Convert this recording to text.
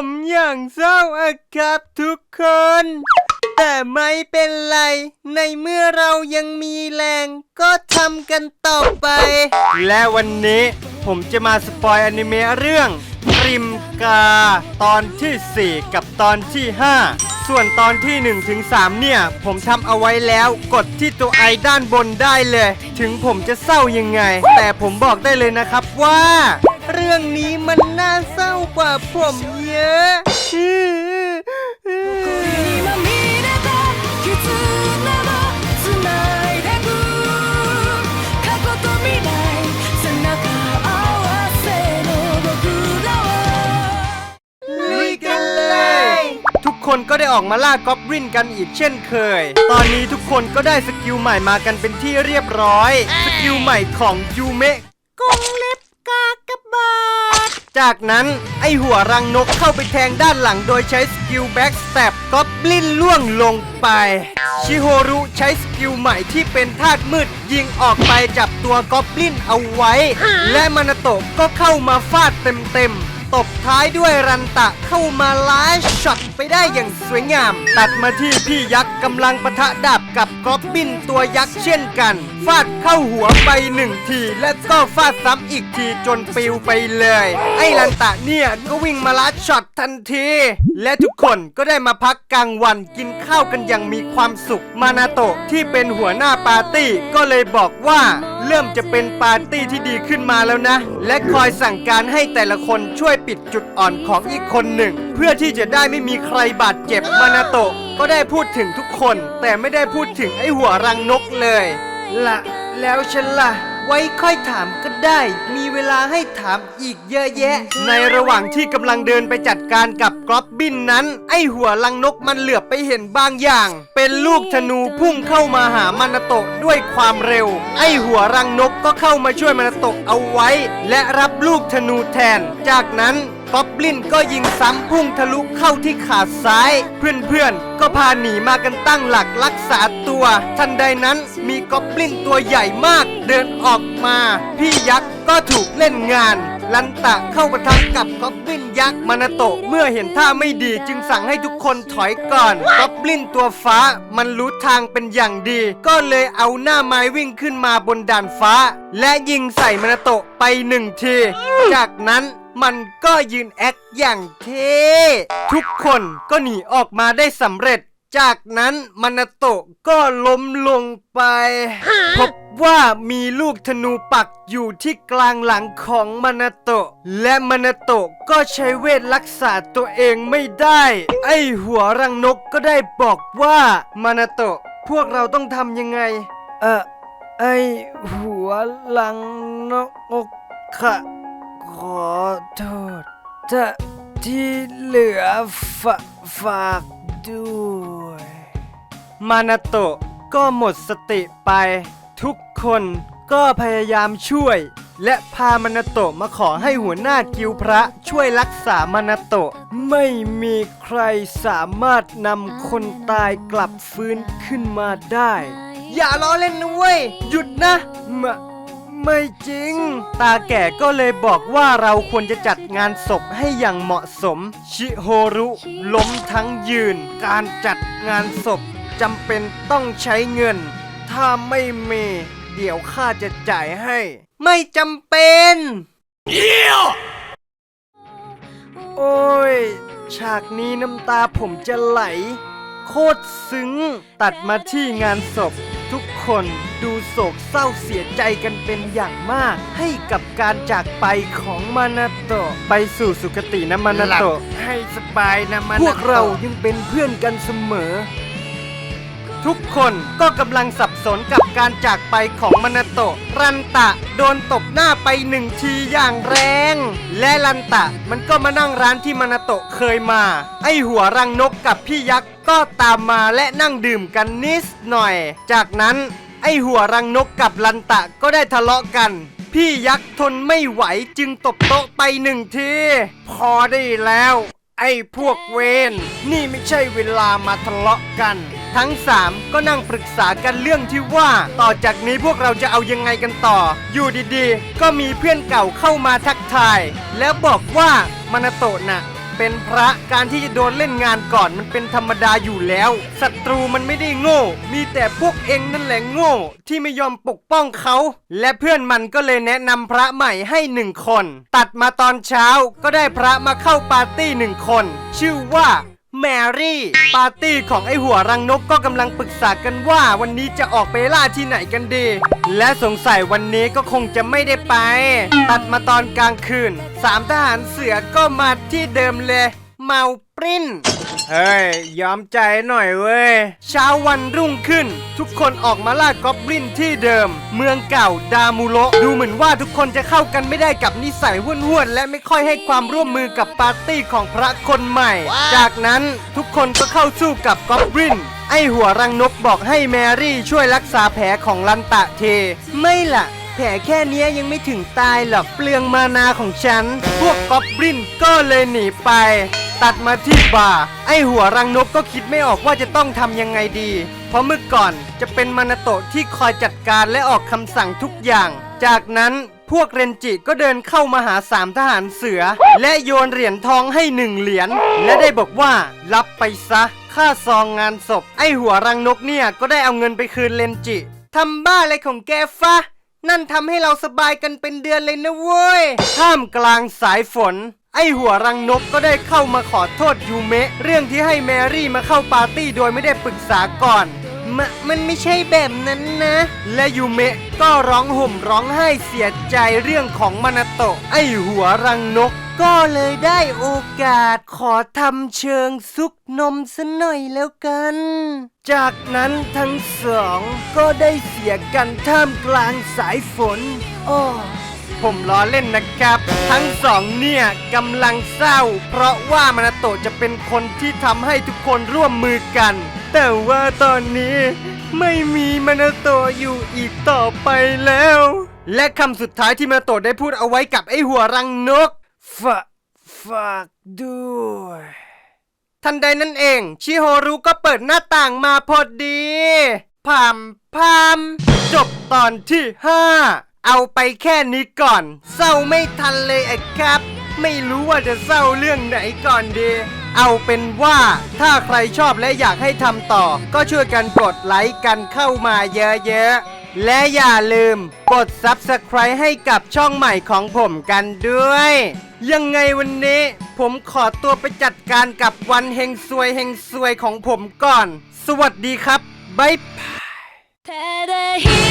ผมอย่างเศร้าอะครับทุกคน แต่ไม่เป็นไร ในเมื่อเรายังมีแรง ก็ทำกันต่อไป และวันนี้ผมจะมาสปอยอนิเมะเรื่องริมกา ตอนที่ 4 กับตอนที่ 5 ส่วนตอนที่1ถึง3เนี่ย ผมทำเอาไว้แล้วกดที่ตัวไอด้านบนได้เลย ถึงผมจะเศร้ายังไง แต่ผมบอกได้เลยนะครับว่า กว่าผมเยอะคนก็ได้ออกมาล่ากอบรินกันอีกเช่นเคย ตอนนี้ทุกคนก็ได้สกิลใหม่มากันเป็นที่เรียบร้อย สกิลใหม่ของยูเมะกงเล็บกากระบา จากนั้นไอหัวรังนกเข้าไปแทงด้านหลังโดยใช้สกิลแบ็กสเต็ปกอบลินล่วงลงไป ชิโฮรุใช้สกิลใหม่ที่เป็นธาตุมืดยิงออกไปจับตัวกอบลินเอาไว้ และมานาโตะก็เข้ามาฟาดเต็มๆ ตบท้ายด้วยรันตะเข้ามาล้าช็อตไปได้อย่างสวยงาม ตัดมาที่พี่ยักษ์กำลังปะทะดาบ กับกอบบินตัวยักษ์เช่นกัน ฟาดเข้าหัวไปหนึ่งที และก็ฟาดซ้ำอีกทีจนปิวไปเลย ไอ้รันตะเนี่ยก็วิ่งมาล้าช็อตทันที และทุกคนก็ได้มาพักกลางวันกินข้าวกันอย่างมีความสุข มานาโตะที่เป็นหัวหน้าปาร์ตี้ก็เลยบอกว่าเริ่มจะเป็นปาร์ตี้ที่ดีขึ้นมาแล้วนะ และคอยสั่งการให้แต่ละคนช่วยปิดจุดอ่อนของอีกคนหนึ่ง เพื่อที่จะได้ไม่มีใครบาดเจ็บมานาโตะ ก็ได้พูดถึงทุกคน แต่ไม่ได้พูดถึงไอ้หัวรังนกเลยละแล้วฉันล่ะ ไว้ค่อยถามก็ได้ มีเวลาให้ถามอีกเยอะแยะ ในระหว่างที่กำลังเดินไปจัดการกับกรอบบินนั้น ไอหัวลังนกมันเหลือบไปเห็นบางอย่าง เป็นลูกธนูพุ่งเข้ามาหามานาโตะด้วยความเร็ว ไอหัวรังนกก็เข้ามาช่วยมานาโตะเอาไว้ และรับลูกธนูแทน จากนั้น กอบลินก็ยิงซ้ำพุ่งทะลุเข้าที่ขาซ้าย เพื่อนๆ ก็พาหนีมากันตั้งหลักรักษาตัว ทันใดนั้นมีกอบลินตัวใหญ่มากเดินออกมา พี่ยักษ์ก็ถูกเล่นงาน ลันตะเข้าประทับกับกอบลินยักษ์มานาโตะเมื่อเห็นท่าไม่ดีจึงสั่งให้ทุกคนถอยก่อนกอบลินตัวฟ้ามันรู้ทางเป็นอย่างดี ก็เลยเอาหน้าไม้วิ่งขึ้นมาบนด่านฟ้า และยิงใส่มานาโตะไปหนึ่งที จากนั้น มันก็ยืนแอคอย่างเท่ทุกคนก็หนีออกมาได้สำเร็จ จากนั้นมานาโตะก็ล้มลงไป พบว่ามีลูกธนูปักอยู่ที่กลางหลังของมานาโตะ และมานาโตะก็ใช้เวทรักษาตัวเองไม่ได้ ไอหัวรังนกก็ได้บอกว่ามานาโตะพวกเราต้องทำยังไง เออไอหัวลังนกค่ะ ขอโทษถ้าที่เหลือฝาฝากด้วย มานาโตะก็หมดสติไป ทุกคนก็พยายามช่วย และพามานาโตะมาขอให้หัวหน้ากิวพระช่วยรักษามานาโตะ ไม่มีใครสามารถนำคนตายกลับฟื้นขึ้นมาได้ อย่าล้อเล่นนะเว้ย หยุดนะมะ ไม่จริง ตาแก่ก็เลยบอกว่าเราควรจะจัดงานศพให้อย่างเหมาะสม ชิโฮรุล้มทั้งยืน การจัดงานศพจำเป็นต้องใช้เงิน ถ้าไม่มีเดี๋ยวข้าจะจ่ายให้ ไม่จำเป็นโอ้ย ฉากนี้น้ำตาผมจะไหล โคตรซึ้ง ตัดมาที่งานศพทุกคน ดูโศกเศร้าเสียใจกันเป็นอย่างมาก ให้กับการจากไปของมานาโตะไปสู่สุคตินะมานาโตะให้สบายนะมานาโตะพวกเรายังเป็นเพื่อนกันเสมอ ทุกคนก็กำลังสับสนกับการจากไปของมานาโตะรันตะโดนตบหน้าไปหนึ่งทีอย่างแรง และรันตะมันก็มานั่งร้านที่มานาโตะเคยมา ไอหัวรังนกกับพี่ยักษ์ก็ตามมาและนั่งดื่มกันนิดหน่อย จากนั้น ไอหัวรังนกกับลันตะก็ได้ทะเลาะกัน พี่ยักษ์ทนไม่ไหวจึงตบโต๊ะไปหนึ่งที พอได้แล้ว ไอ้พวกเวนนี่ไม่ใช่เวลามาทะเลาะกัน ทั้งสามก็นั่งปรึกษากันเรื่องที่ว่า ต่อจากนี้พวกเราจะเอายังไงกันต่อ อยู่ดีๆ ก็มีเพื่อนเก่าเข้ามาทักทาย แล้วบอกว่ามานาโตะน่ะ เป็นพระการที่จะโดนเล่นงานก่อนมันเป็นธรรมดาอยู่แล้วศัตรูมันไม่ได้โง่ มีแต่พวกเองนั่นแหละโง่ ที่ไม่ยอมปกป้องเขา และเพื่อนมันก็เลยแนะนำพระใหม่ให้หนึ่งคน ตัดมาตอนเช้าก็ได้พระมาเข้าปาร์ตี้หนึ่งคน ชื่อว่า แมรี่ ปาร์ตี้ของไอหัวรังนกก็กำลังปรึกษากันว่าวันนี้จะออกไปล่าที่ไหนกันดี และสงสัยวันนี้ก็คงจะไม่ได้ไป ตัดมาตอนกลางคืนสามทหารเสือก็มาที่เดิมเลย เมาปริ้น เฮ้ย ยอมใจหน่อยเว้ย เช้าวันรุ่งขึ้น ทุกคนออกมาล่ากอบลินที่เดิม เมืองเก่าดามูโระดูเหมือนว่าทุกคนจะเข้ากันไม่ได้กับนิสัยห้วนๆ และไม่ค่อยให้ความร่วมมือกับปาร์ตี้ของพระคนใหม่ จากนั้นทุกคนก็เข้าสู้กับกอบลินไอหัวรังนกบอกให้แมรี่ช่วยรักษาแผลของลันตะเท ไม่ล่ะ แผลแค่เนี้ยยังไม่ถึงตายหรอกเปลืองมานาของฉัน พวกกอบลินก็เลยหนีไป ตัดมาที่บาร์ไอหัวรังนกก็คิดไม่ออกว่าจะต้องทำยังไงดี เพราะเมื่อก่อนจะเป็นมานาโตะที่คอยจัดการและออกคำสั่งทุกอย่าง จากนั้นพวกเรนจิก็เดินเข้ามาหาสามทหารเสือ และโยนเหรียญทองให้หนึ่งเหรียญและได้บอกว่ารับไปซะ ค่าซองงานศพ ไอหัวรังนกเนี่ยก็ได้เอาเงินไปคืนเรนจิทำบ้าอะไรของแกฟะนั่นทำให้เราสบายกันเป็นเดือนเลยนะเว้ยท่ามกลางสายฝน ไอหัวรังนกก็ได้เข้ามาขอโทษยูเมะ เรื่องที่ให้แมรี่มาเข้าปาร์ตี้โดยไม่ได้ปรึกษาก่อนมะมันไม่ใช่แบบนั้นนะ และยูเมะก็ร้องห่มร้องไห้เสียใจเรื่องของมานาโตะไอหัวรังนก ก็เลยได้โอกาสขอทำเชิงซุกนมซะหน่อยแล้วกัน จากนั้นทั้งสองก็ได้เสียกันท่ามกลางสายฝนอ้อ ผมล้อเล่นนะครับ ทั้งสองเนี่ยกำลังเศร้า เพราะว่ามานาโตะจะเป็นคนที่ทำให้ทุกคนร่วมมือกัน แต่ว่าตอนนี้ไม่มีมานาโตะอยู่อีกต่อไปแล้ว และคำสุดท้ายที่มานาโตะได้พูดเอาไว้กับไอหัวรังนกฝากฝากด้วยทันใดนั้นเอง ชิโฮรุก็เปิดหน้าต่างมาพอดีพามพามจบตอนที่5 เอาไปแค่นี้ก่อน เศร้าไม่ทันเลยไอ้ครับ ไม่รู้ว่าจะเศร้าเรื่องไหนก่อนดี เอาเป็นว่าถ้าใครชอบและอยากให้ทำต่อ ก็ช่วยกันกดไลค์กันเข้ามาเยอะๆ และอย่าลืมกด Subscribe ให้กับช่องใหม่ของผมกันด้วย ยังไงวันนี้ ผมขอตัวไปจัดการกับวันเฮงซวยเฮงซวยของผมก่อน สวัสดีครับบ๊ายบาย